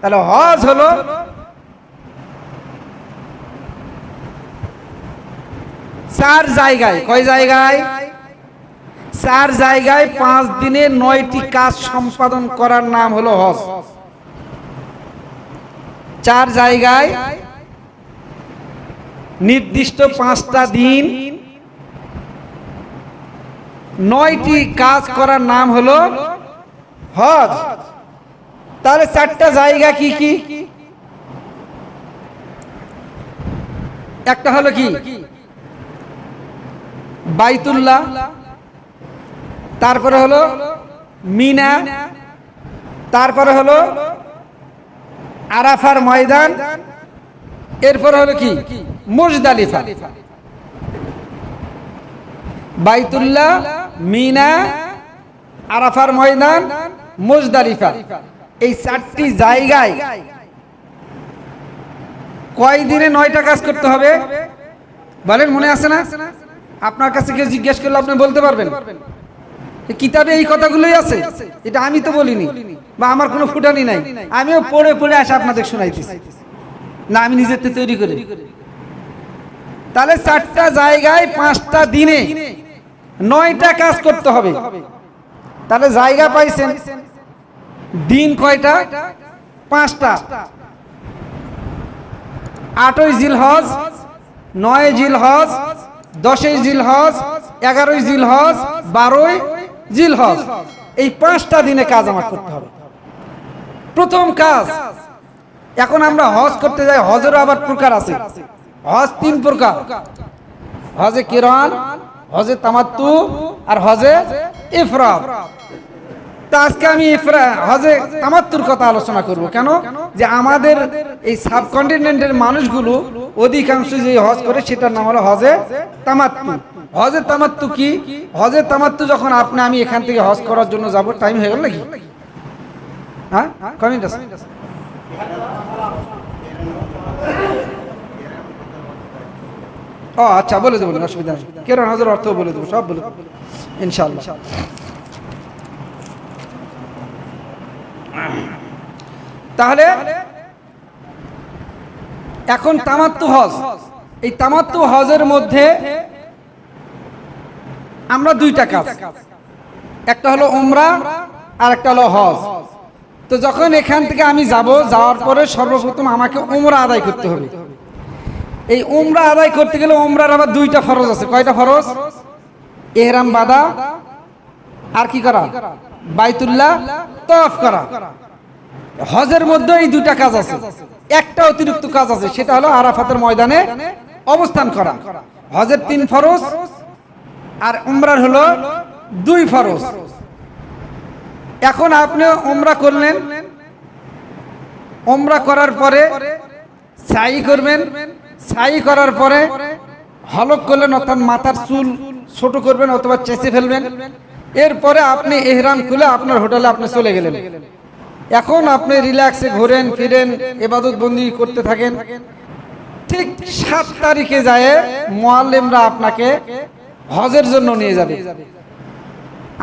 তাহলে হজ হলো চার জায়গায়। কয় জায়গায়? চার জায়গায় পাঁচ দিনে নয়টি কাজ সম্পাদন করার নাম হলো হজ। চার জায়গায় নির্দিষ্ট পাঁচটা দিন নয়টি কাজ করার নাম হলো হজ। তাহলে চারটা জায়গা কি কি? একটা হলো কি? বাইতুল্লাহ, তারপরে হলো মিনা, তারপরে হলো আরাফার ময়দান, এরপরে হলো কি? মুজদালিফা। বাইতুল্লাহ, মিনা, আরাফার ময়দান, মুজদালিফা। এই চারটি জায়গায় কয় দিনে নয়টা কাজ করতে হবে? বলেন, মনে আছে না? আপনার কাছে কেউ জিজ্ঞেস করলে আপনি বলতে পারবেন। কিতাবে এই কথাগুলোই আছে। এটা আমি তো বলিনি, বা আমার কোনো ফুটানি নাই। আমিও পড়ে পড়ে আসে আপনাদের শোনাইতেছি। না, আমি নিজের থেকে তৈরি করে। তাহলে চারটা জায়গায় পাঁচটা দিনে নয়টা কাজ করতে হবে। তাহলে জায়গা পাইছেন দিন কয়টা? পাঁচটা। আটই জিল হজ নয় জিল হজ দশই জিল হজ এগারোই জিল হজ বারোই জিল হজ এই পাঁচটা দিনে কাজ আমার করতে হবে। প্রথম কাজ, এখন আমরা হজ করতে যাই, হজেরও আবার প্রকার আছে। হজ তিন প্রকার। হজে কিরণ হজে তামাত্তু আর হজে ইফরাদ তা আজকে আমি হজে তামাত্তুর কথা আলোচনা করব। কেন? যে আমাদের এই সাবকন্টিনেন্টের মানুষগুলো অধিকাংশ যে হজ করে সেটার নাম হলো হজে তামাত্তু। হজে তামাত্তু কি? হজে তামাত্তু যখন আপনি, আমি এখান থেকে হজ করার জন্য যাব টাইম হয়ে গেল নাকি? হ্যাঁ? কমিট আছে। ও আচ্ছা বলে দেবো অসুবিধা নেই। কেরণ হজের অর্থ বলে দেবো, সব বলে দেবো। ইনশাল্লাহ তাহলে এখন তামাত্তু হজ। এই তামাত্তু হজের মধ্যে আমরা দুইটা কাজ। একটা হলো উমরা, আর একটা হলো হজ। তো যখন এখান থেকে আমি যাব, যাওয়ার পরে সর্বপ্রথম আমাকে উমরা আদায় করতে হবে। এই উমরা আদায় করতে গেলে উমরার আবার দুইটা ফরজ আছে। কয়টা ফরজ? এহরাম, বাদা। আর কি করা? বাইতুল্লাহ তফ করা। হজের মধ্যে এই দুটা কাজ আছে। একটা অতিরিক্ত কাজ আছে, সেটা হলো আরাফাতের ময়দানে অবস্থান করা। হজের তিন ফরজ আর উমরার হলো দুই ফরজ। এখন আপনি উমরা করলেন। উমরা করার পরে সাই করবেন। সাই করার পরে হলক করলেন, অর্থাৎ মাথার চুল ছোট করবেন অথবা চেঁচে ফেলবেন। এরপরে আপনি এহরাম খুলে আপনার হোটেলে আপনি চলে গেলেন। এখন আপনি রিল্যাক্সে ঘোরেন, ফিরেন, এবাদত বন্দি করতে থাকেন। ঠিক সাত তারিখে যায় মোয়াল্লেমরা আপনাকে হজের জন্য নিয়ে যাবে।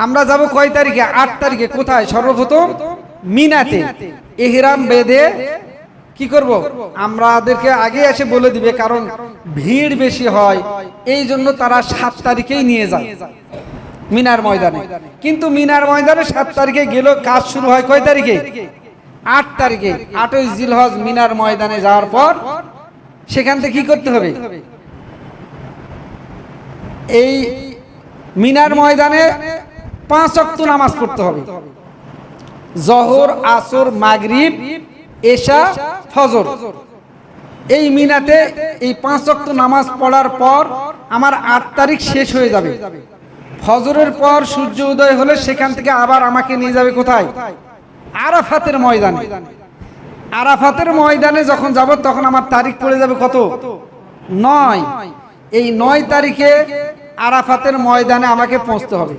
আমরা যাব কয় তারিখে? আট তারিখে। কোথায়? সর্বপ্রথম মিনাতে। এহরাম বেঁধে কি করব? আমাদেরকে আগে এসে বলে দিবে, কারণ ভিড় বেশি হয়। এই জন্য তারা সাত তারিখেই নিয়ে যায়। মিনার ময়দানে। কিন্তু মিনার ময়দানে সাত তারিখে গেল কাজ শুরু হয় কয় তারিখে? আট তারিখে। আটই জিলহজ মিনার ময়দানে যাওয়ার পর সেখান থেকে কি করতে হবে? এই মিনার ময়দানে পাঁচ অক্ত নামাজ পড়তে হবে। জহর, আসর, মাগরিব, এশা, ফজর। এই মিনাতে এই পাঁচ অক্ত নামাজ পড়ার পর আমার আট তারিখ শেষ হয়ে যাবে। ফজরের পর সূর্য উদয় হলে সেখান থেকে আবার আমাকে নিয়ে যাবে কোথায়? আরাফাতের ময়দানে। আরাফাতের ময়দানে যখন যাব, তখন আমার তারিখ পড়ে যাবে কত? নয়। এই নয় তারিখে আরাফাতের ময়দানে আমাকে পৌঁছতে হবে।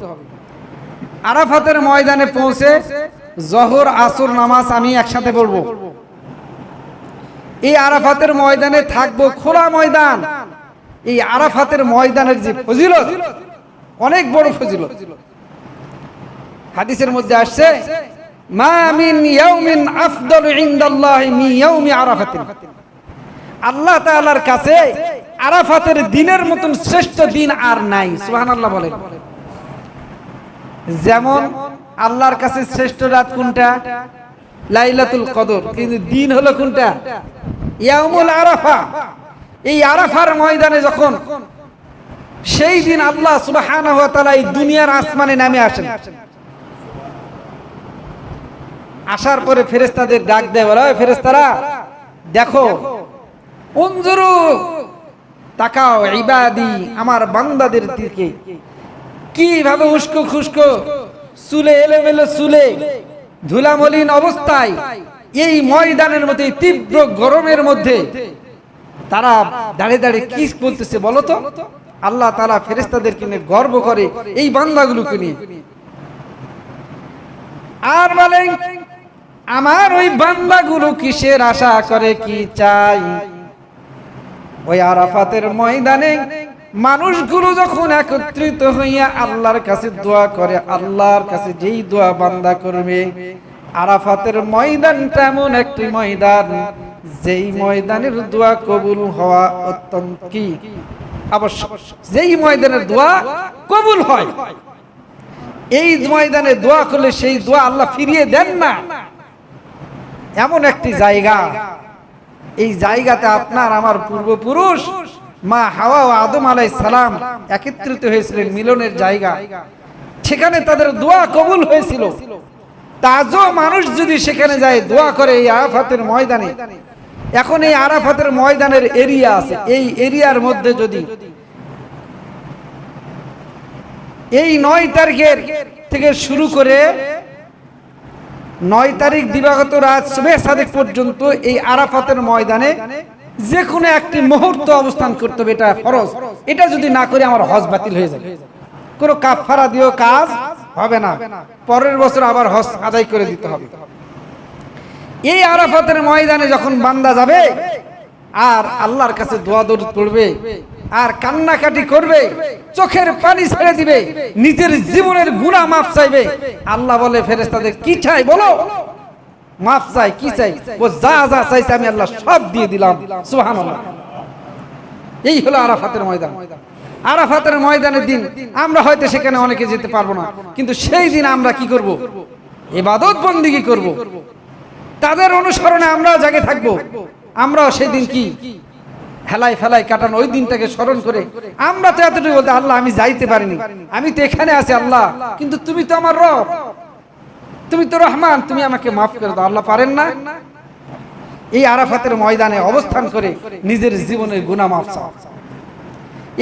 আরাফাতের ময়দানে পৌঁছে জহর, আসর নামাজ আমি একসাথে পড়ব। এই আরাফাতের ময়দানে থাকব খোলা ময়দান। এই আরাফাতের ময়দানের যে ফজিলত অনেক বড় ফজিলত। হাদিসের মধ্যে আসছে আল্লাহ কাছে আরাফাতের দিনের মতন শ্রেষ্ঠ দিন আর নাই বলেন। যেমন আল্লাহর কাছে শ্রেষ্ঠ রাত কোনটা? লাইলাতুল কদর। কিন্তু দিন হলো কোনটা? ইয়াউমুল আরাফা। এই আরাফার ময়দানে যখন সেই দিন আল্লাহ তাআলা এই দুনিয়ার আসমানে নামে আসেন। আসার পরে ফেরেশতাদের ডাক দেয়, বলে, "ওই ফেরেশতারা, দেখো, উনজুরু, তাকাও, ইবাদি, আমার বান্দাদের দিকে। কীভাবে উস্কো খুস্কো, চুলে, এলোমেলো চুলে, ধুলামলিন অবস্থায়, এই ময়দানের মধ্যে তীব্র গরমের মধ্যে, তারা দাঁড়িয়ে দাঁড়িয়ে কি বলতেছে বলো তো? আল্লাহ তারা ফেরেস্তাদেরকে নিয়ে গর্ব করে এই বান্দাগুলোকে নিয়ে। আর বলেন, আমার ওই বান্দাগুলো কিসের আশা করে, কি চাই? ওই আরাফাতের ময়দানে মানুষগুলো যখন একত্রিত হইয়া আল্লাহর কাছে দোয়া করে, আল্লাহর কাছে যেই দোয়া বান্দা করবে, আরাফাতের ময়দান তেমন একটি ময়দান, যেই ময়দানের দোয়া কবুল হওয়া অত্যন্ত কি? আবশ্যক। যেই ময়দানের দোয়া কবুল হয়, এই ময়দানে দোয়া করলে সেই দোয়া আল্লাহ ফিরিয়ে দেন না। এমন একটি জায়গা, এই জায়গাতে আপনার আমার পূর্বপুরুষ মা হাওয়া ও আদম আলাই সালাম একত্রিত হয়েছিলেন, মিলনের জায়গা। সেখানে তাদের দোয়া কবুল হয়েছিল। তাজও মানুষ যদি সেখানে যায়, দোয়া করে এই আরাফাতের ময়দানে। এখন এই আরাফাতের ময়দানের এরিয়া আছে। এই এরিয়ার মধ্যে যদি এই নয় তারিখের থেকে শুরু করে নয় তারিখ দিবাগত রাত শুভে সাদেক পর্যন্ত এই আরাফাতের ময়দানে যে কোনো একটি মুহূর্ত অবস্থান করতে হবে, এটা ফরজ। এটা যদি না করে আমার হজ বাতিল হয়ে যাবে। কোনো কাফারা দিয়েও কাজ হবে না। পরের বছর আবার হজ আদায় করে দিতে হবে। এই আরাফাতের ময়দানে যখন বান্দা যাবে, আর আল্লাহর কাছে দোয়া দৌড় পড়বে আর কান্নাকাটি করবে, চোখের পানি ছেড়ে দিবে, নিজের জীবনের গুণা মাফ চাইবে, আল্লাহ বলে ফেরেস্তাদের কি চাই বলো? মাফ চাই, কি চাই? ও যা যা চাইছে আমি আল্লাহ সব দিয়ে দিলাম। সুহান এই হলো আরাফাতের ময়দান। আরাফাতের ময়দানের দিন আমরা হয়তো সেখানে অনেকে যেতে পারব না, কিন্তু সেই দিন আমরা কি করব? ইবাদত বন্দিগি করব। তাদের অনুসরণে আমরাও জাগে থাকব। আমরাও সেই দিন কি? হেলাই ফেলাই কাটানো ওই দিনটাকে স্মরণ করে আমরা তো এতটুকু বলতে আল্লাহ, আমি যাইতে পারিনি। আমি তো এখানে আছি আল্লাহ, কিন্তু তুমি তো আমার রব। তুমি তো রহমান, তুমি আমাকে মাফ করে দাও। আল্লাহ পারেন না? এই আরাফাতের ময়দানে অবস্থান করে নিজের জীবনের গুণা মাফ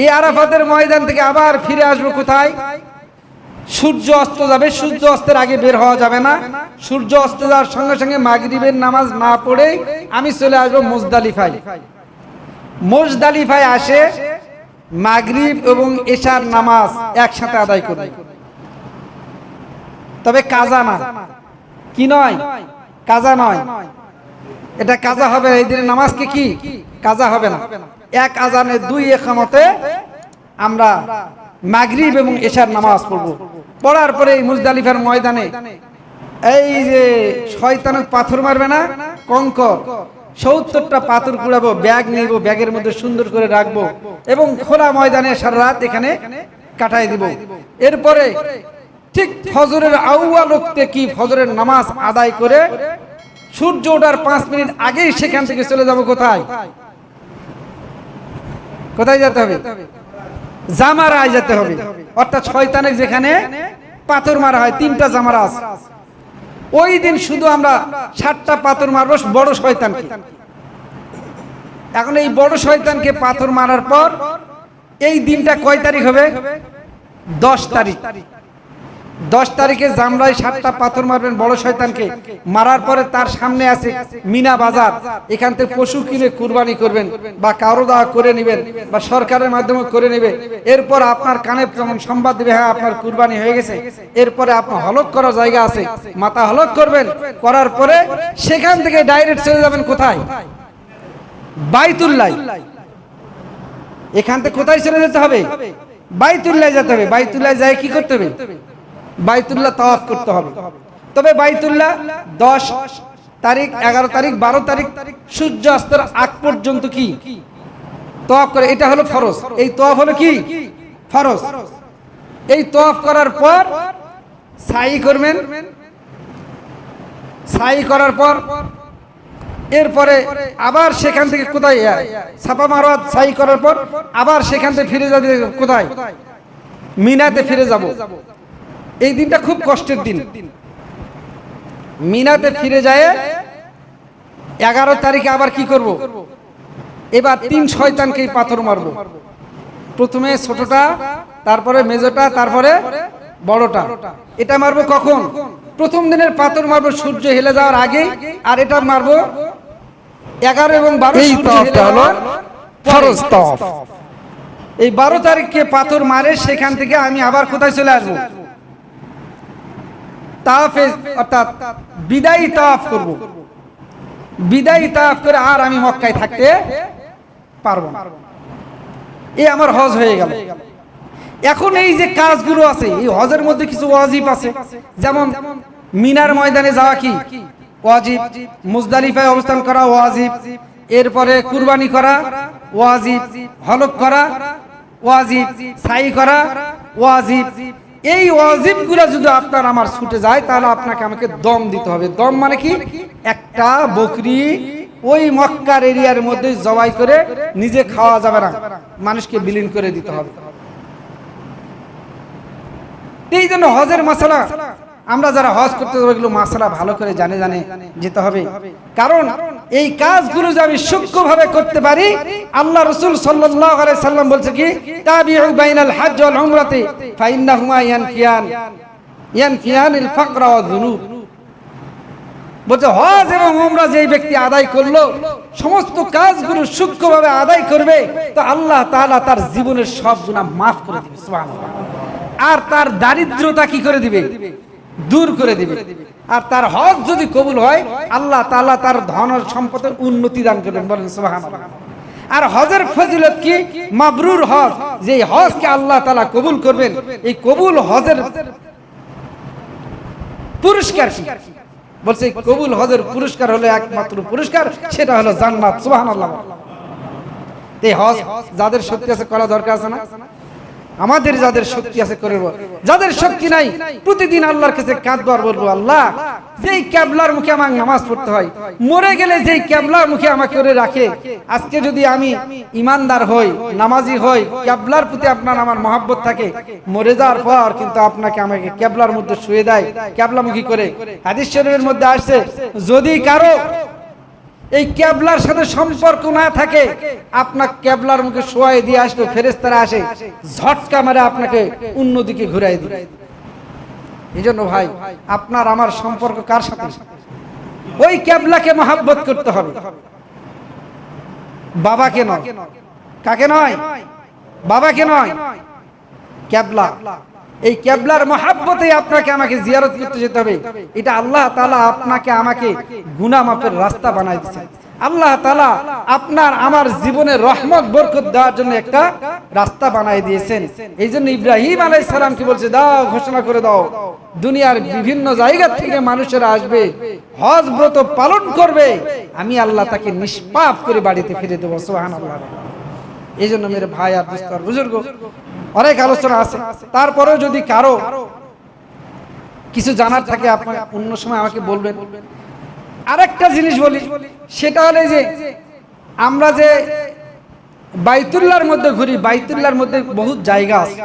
এই আরাফাতের ময়দান থেকে আবার ফিরে আসব কোথায়? সূর্য অস্ত যাবে, সূর্য অস্তের আগে বের হওয়া যাবে না। সূর্য অস্ত যাওয়ার সঙ্গে সঙ্গে মাগরিবের নামাজ না পড়ে আমি চলে আসব মুজদালিফায়। মুজদালিফায় আসে মাগরিব এবং এশার নামাজ একসাথে আদায় করবে তবে কাজা না। কি নয়? কাজা নয়। এটা কাজা হবে, এই দিনের নামাজকে কি? কাজা হবে না। এক আজানে দুই একামতে আমরা মাগরিব এবং এশার নামাজ পড়ব। পড়ার পরে এই মুজদালিফার ময়দানে এই যে শয়তান পাথর মারবে না? কঙ্কর। সত্তরটা পাথর কুড়াবো, ব্যাগ নিব, ব্যাগের মধ্যে সুন্দর করে রাখব এবং খোলা ময়দানে সারা রাত এখানে কাটাই দিব। এরপরে ঠিক ফজরের আউয়া লোকতে কি ফজরের নামাজ আদায় করে সূর্য ওঠার পাঁচ মিনিট আগেই সেখান থেকে চলে যাব কোথায়? কোথায় যেতে হবে? জামারায় যেতে হবে। অর্থাৎ শয়তানের যেখানে পাথর মারা হয়, তিনটা জামারা আছে। ওই দিন শুধু আমরা সাতটা পাথর মারবো, বড় শয়তানকে। এখন এই বড় শয়তানকে পাথর মারার পর এই দিনটা কয় তারিখ হবে? দশ তারিখ। দশ তারিখে জামরায় সাতটা পাথর মারবেন বড় শয়তানকে। মারার পরে তার সামনে আছে মিনা বাজার। এখান থেকে পশু কিনে কুরবানি করবেন বা কারও দাওয়া করে নেবেন বা সরকারের মাধ্যমে করে নেবে এরপর আপনার কানে যেমন সংবাদ দেবে হ্যাঁ আপনার কুরবানি হয়ে গেছে। এরপরে আপনার হলক করার জায়গা আছে। মাথা হলক করবেন। করার পরে সেখান থেকে ডাইরেক্ট চলে যাবেন কোথায়? বাইতুল্লাহ। এখান থেকে কোথায় চলে যেতে হবে? বাইতুল্লাহ যেতে হবে। বাইতুল্লাহ যায় কি করতে হবে? বাইতুল্লাহ তাওয়াফ করতে হবে। তবে বাইতুল্লাহ দশ তারিখ, এগারো তারিখ, বারো তারিখ সূর্য অস্তের আগ পর্যন্ত কি? তফ করে। এটা হলো ফরজ। এই তফ হলো কি? ফরজ। এই তফ করার পর সাই করবেন। সাই করার পর এরপরে আবার সেখান থেকে কোথায় ছাপা মারোয়াত সাই করার পর আবার সেখান থেকে ফিরে যাবে কোথায়? মিনাতে ফিরে যাব। এই দিনটা খুব কষ্টের দিন। মিনাতে ফিরে যায় এগারো তারিখে আবার কি করব? এবার তিন শয়তানকে পাথর মারবো। প্রথমে ছোটটা তারপরে মেজোটা তারপরে বড়টা। এটা মারবো কখন? প্রথম দিনের পাথর মারবো সূর্য হেলে যাওয়ার আগে আর এটা মারবো এগারো এবং বারো এই ফরজ তফ বারো তারিখকে পাথর মারে সেখান থেকে আমি আবার কোথায় চলে আসব? তাফে অর্থাৎ বিদায়ী তাফ করব। বিদায়ী তাফ করে আর আমি মক্কায় থাকতে পারব। এ আমার হজ হয়ে গেল। এখন এই যে কাজগুলো আছে, এই হজের মধ্যে কিছু ওয়াজিব আছে। যেমন মিনার ময়দানে যাওয়া কি? ওয়াজিব। মুজদালিফায় অবস্থান করা ওয়াজিব। এরপরে কুরবানি করা ওয়াজিব। হলক করা ওয়াজিব। সাই করা ওয়াজিব। এই ওয়াজিব যদি আপনার আমার ছুটে যায়, তাহলে আপনাকে আমাকে দম দিতে হবে। দম মানে কি? একটা বকরি ওই মক্কার এরিয়ার মধ্যে জবাই করে নিজে খাওয়া যাবে না। মানুষকে বিলীন করে দিতে হবে। এই জন্য হজের মশলা আমরা যারা হজ করতে যাব, এগুলো মশলা ভালো করে জানে জানে যেতে হবে। কারণ এই কাজগুলো যে আমি সূক্ষ্মভাবে করতে পারি, আল্লাহ রসুল সাল্লাম বলছে কি বলছে, হজ এবং উমরা যেই ব্যক্তি আদায় করল, সমস্ত কাজগুলো সূক্ষ্মভাবে আদায় করবে, তো আল্লাহ তার জীবনের সব গুনাহ মাফ করে দিবে আর তার দারিদ্রতা কি করে দিবে? দূর করে দিবে। আর তার হজ যদি কবুল হয়, আল্লাহ তাআলা তার ধন সম্পদের উন্নতি দান করবেন। বলেন, সুবহানাল্লাহ। আর হজের ফজিলত কি? মাবরুর হজ। যে হজকে আল্লাহ তাআলা কবুল করবেন, এই কবুল হজের পুরস্কার বলছে কবুল হজের পুরস্কার হলো একমাত্র পুরস্কার, সেটা হলো জান্নাত। সুবহানাল্লাহ। এই হজ যাদের শক্তি আছে, করা দরকার আছে না? আমাদের যাদের শক্তি আছে করে বল। যাদের শক্তি নাই, প্রতিদিন আল্লাহর কাছে কাঁদবার বলব, আল্লাহ, যেই ক্যাবলার মুখে আমার নামাজ পড়তে হয়, মরে গেলে যেই ক্যাবলার মুখে আমাকে করে রাখে, আজকে যদি আমি ইমানদার হই, নামাজি হই, ক্যাবলার প্রতি আপনার আমার মহাব্বত থাকে, মরে যাওয়ার পর কিন্তু আপনাকে আমাকে ক্যাবলার মধ্যে শুয়ে দেয় ক্যাবলামুখী করে হাদিস শরীফের মধ্যে আসছে, যদি কারও এই ক্যাবলার সাথে সম্পর্ক না থাকে আপনার ক্যাবলার মুখে শোয়াই দিয়ে আসলো ফেরেস্তারা আসে ঝটকা মারে আপনাকে অন্যদিকে ঘুরাই দিবে এই জন্য ভাই আপনার আমার সম্পর্ক কার সাথে? ওই ক্যাবলাকে মহাব্বত করতে হবে। বাবাকে নয়। কাকে নয়? বাবাকে নয়। ক্যাবলা। এই ক্যাবলার মহাব্বতে আপনাকে আমাকে জিয়ারত করতে যেতে হবে। এটা আল্লাহ তালা আপনাকে আমাকে গুনা মাপের রাস্তা বানাই দিচ্ছে আল্লাহ তালা আপনার আমার জীবনে রহমত, বরকত দেওয়ার জন্য একটা রাস্তা বানাই দিয়েছেন। এই জন্য ইব্রাহিম আলাই সালাম কি বলছে, দাও, ঘোষণা করে দাও। দুনিয়ার বিভিন্ন জায়গা থেকে মানুষেরা আসবে, হজ ব্রত পালন করবে। আমি আল্লাহ তাকে নিষ্পাপ করে বাড়িতে ফিরে দেবো সোহান আল্লাহ এই জন্য মেরে ভাই আর বুজুর্গ অনেক আলোচনা আছে। তারপরেও যদি কারও কিছু জানার থাকে আপনার অন্য সময় আমাকে বলবেন। আরেকটা জিনিস বলি, সেটা হলে যে আমরা যে বাইতুল্লার মধ্যে ঘুরি বাইতুল্লার মধ্যে বহুত জায়গা আছে।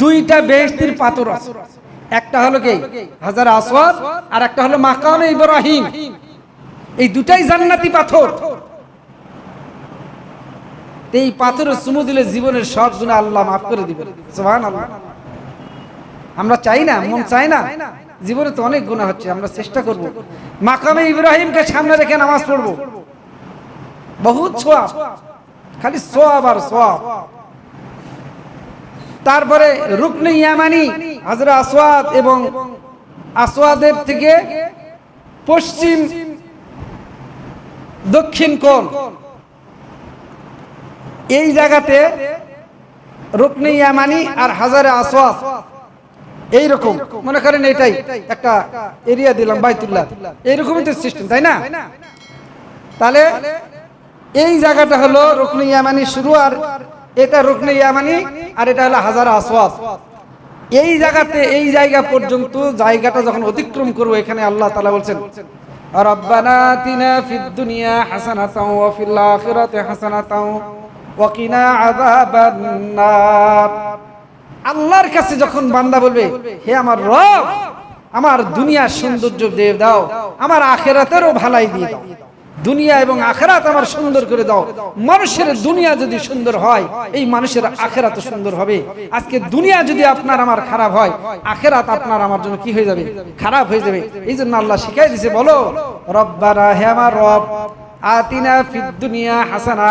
দুইটা বেহস্তির পাথর আছে। একটা হলো কি? হাজার আসওয়াদ আর একটা হলো মাকামে ইব্রাহিম। এই দুটাই জান্নাতি পাথর। এই পাথরের চুমু দিলে জীবনের সব গুণা আল্লাহ মাফ করে দিবে সুবহানাল্লাহ। আমরা চাই না, মন চাই না। জীবনে তো অনেক গুণা হচ্ছে, আমরা চেষ্টা করব। মাকামে ইব্রাহিমকে সামনে রেখে নামাজ পড়ব। বহুত সোয়াব, খালি সোয়াব আর সোয়াব। তারপরে রুকনে ইয়ামানি, হাজরা আসওয়াদ এবং আসওয়াদের থেকে পশ্চিম দক্ষিণ কোণ। এই জায়গাতে রুকনে ইয়ামানি আর হাজারে আসওয়াদ এইরকম। মনে করেন এটাই একটা এরিয়া দিলাম, বাইতুল্লাহ। এইরকমই তো সিস্টেম তাই না? তাহলে এই জায়গাটা হলো রুকনি ইয়ামানি শুরু আর এটা রুকনি ইয়ামানি আর এটা হলো হাজার আসওয়াদ এই জায়গাতে এই জায়গা পর্যন্ত জায়গাটা যখন অতিক্রম করব, এখানে আল্লাহ তাআলা বলছেন, রব্বানা আতিনা ফিদ দুনিয়া হাসানাতাও ওয়া ফিল আখিরাতি হাসানাতাও ওয়া কিনা আযাবান নার আল্লাহর কাছে যখন বান্দা বলবে, হে আমার রব, আমার দুনিয়ার সৌন্দর্য দিয়ে দাও, আমার আখেরাতেরও ভালাই দিয়ে দাও। দুনিয়া এবং আখেরাত আমার সুন্দর করে দাও। মানুষের দুনিয়া যদি সুন্দর হয়, এই মানুষের আখেরাত সুন্দর হবে। আজকে দুনিয়া যদি আপনার আমার খারাপ হয়, আখেরাত আপনার আমার জন্য কি হয়ে যাবে? খারাপ হয়ে যাবে। এই জন্য আল্লাহ শিখাই দিছে, বলো, রব্বানা, হে আমার রব আতিনা ফিদ দুনিয়া হাসানা,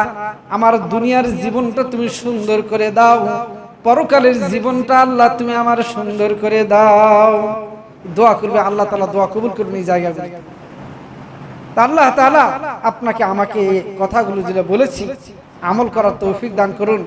আমার দুনিয়ার জীবনটা তুমি সুন্দর করে দাও। পরকালের জীবনটা আল্লাহ তুমি আমার সুন্দর করে দাও। দোয়া করবে, আল্লাহ তালা দোয়া কবুল করবেন এই জায়গাগুলো। আল্লাহ তাআলা আপনাকে আমাকে কথাগুলো যেটা বলেছি, আমল করার তৌফিক দান করুন।